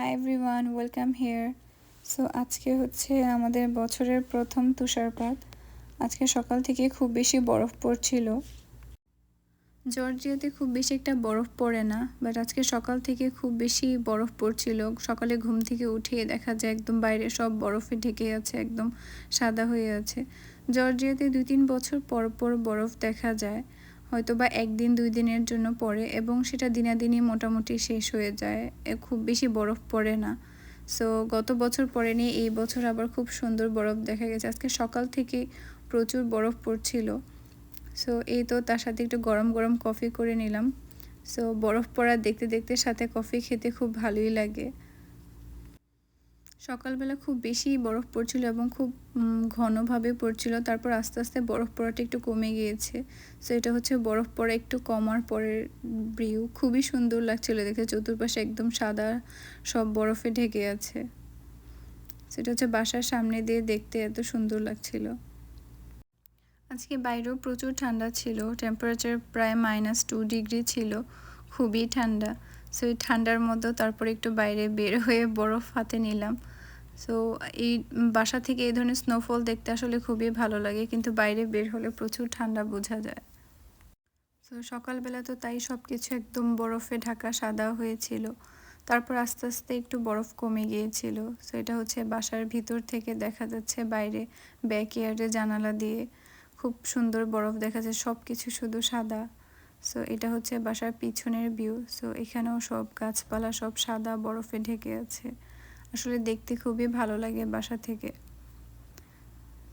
Hi everyone welcome here so আজকে হচ্ছে আমাদের বছরের প্রথম তুষারপাত। আজকে সকাল থেকে খুব বেশি বরফ পড়ছিল। জর্জিয়াতে খুব বেশি একটা বরফ পড়ে না বাট আজকে সকাল থেকে খুব বেশি বরফ পড়ছিল। সকালে ঘুম থেকে উঠিয়ে দেখা যায় একদম বাইরে সব বরফে ঢেকে আছে, একদম সাদা হয়ে আছে। জর্জিয়াতে দুই তিন বছর পর পর বরফ দেখা যায়। হয়তো বা একদিন, দুই দিনের জন্য পড়ে এবং সেটা দিনাদিনই মোটামুটি শেষ হয়ে যায়। খুব বেশি বরফ পড়ে না। সো গত বছর পড়েনি, এই বছর আবার খুব সুন্দর বরফ দেখা গেছে। আজকে সকাল থেকে প্রচুর বরফ পড়ছিল। সো এই তো তার সাথে একটু গরম গরম কফি করে নিলাম। সো বরফ পড়া দেখতে দেখতে সাথে কফি খেতে খুব ভালোই লাগে। সকালবেলা খুব বেশি বরফ পড়ছিল এবং খুব ঘনভাবে পড়ছিল। তারপর আস্তে আস্তে বরফ পড়াটা একটু কমে গিয়েছে। সো এটা হচ্ছে বরফ পড়া একটু কমার পরের ভিউ খুবই সুন্দর লাগছিল দেখে। চতুর্পাশে একদম সাদা সব বরফে ঢেকে আছে। সেটা হচ্ছে বাসার সামনে দিয়ে দেখতে এত সুন্দর লাগছিল। আজকে বাইরেও প্রচুর ঠান্ডা ছিল। টেম্পারেচার প্রায় মাইনাস টু ডিগ্রি ছিল। খুবই ঠান্ডা। সো ঠান্ডার মধ্যেও তারপর একটু বাইরে বের হয়ে বরফ হাতে নিলাম। সো এই বাসা থেকে এই ধরনের স্নোফল দেখতে আসলে খুবই ভালো লাগে, কিন্তু বাইরে বের হলে প্রচুর ঠান্ডা বোঝা যায়। তো সকালবেলা তো তাই সব কিছু একদম বরফে ঢাকা সাদা হয়েছিল। তারপর আস্তে আস্তে একটু বরফ কমে গিয়েছিল। সো এটা হচ্ছে বাসার ভিতর থেকে দেখা যাচ্ছে বাইরে ব্যাকইয়ার্ডে জানালা দিয়ে খুব সুন্দর বরফ দেখা যায় সব কিছু শুধু সাদা। সো এটা হচ্ছে বাসার পিছনের ভিউ সো এখানেও সব গাছপালা সব সাদা বরফে ঢেকে আছে। আসলে দেখতে খুবই ভালো লাগে বাসা থেকে।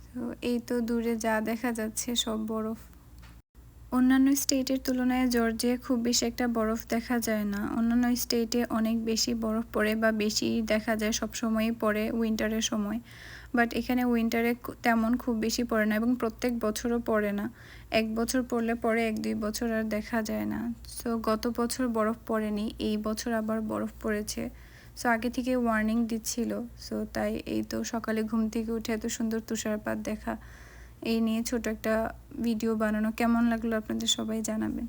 তো এই তো দূরে যা দেখা যাচ্ছে সব বরফ। অন্যান্য স্টেটের তুলনায় জর্জিয়া খুব বেশি একটা বরফ দেখা যায় না। অন্যান্য স্টেটে অনেক বেশি বরফ পড়ে বা বেশি দেখা যায় সব সময়ই পড়ে উইন্টারের সময়। বাট এখানে উইন্টারে তেমন খুব বেশি পড়ে না এবং প্রত্যেক বছরও পড়ে না। এক বছর পড়লে পরে এক দুই বছর আর দেখা যায় না। সো গত বছর বরফ পড়েনি, এই বছর আবার বরফ পড়েছে। সো আগে থেকে ওয়ার্নিং দিচ্ছিল। সো তাই এই তো সকালে ঘুম থেকে উঠে এত সুন্দর তুষারপাত দেখা। এই নিয়ে ছোট একটা ভিডিও বানানো। কেমন লাগল আপনাদের সবাই জানাবেন।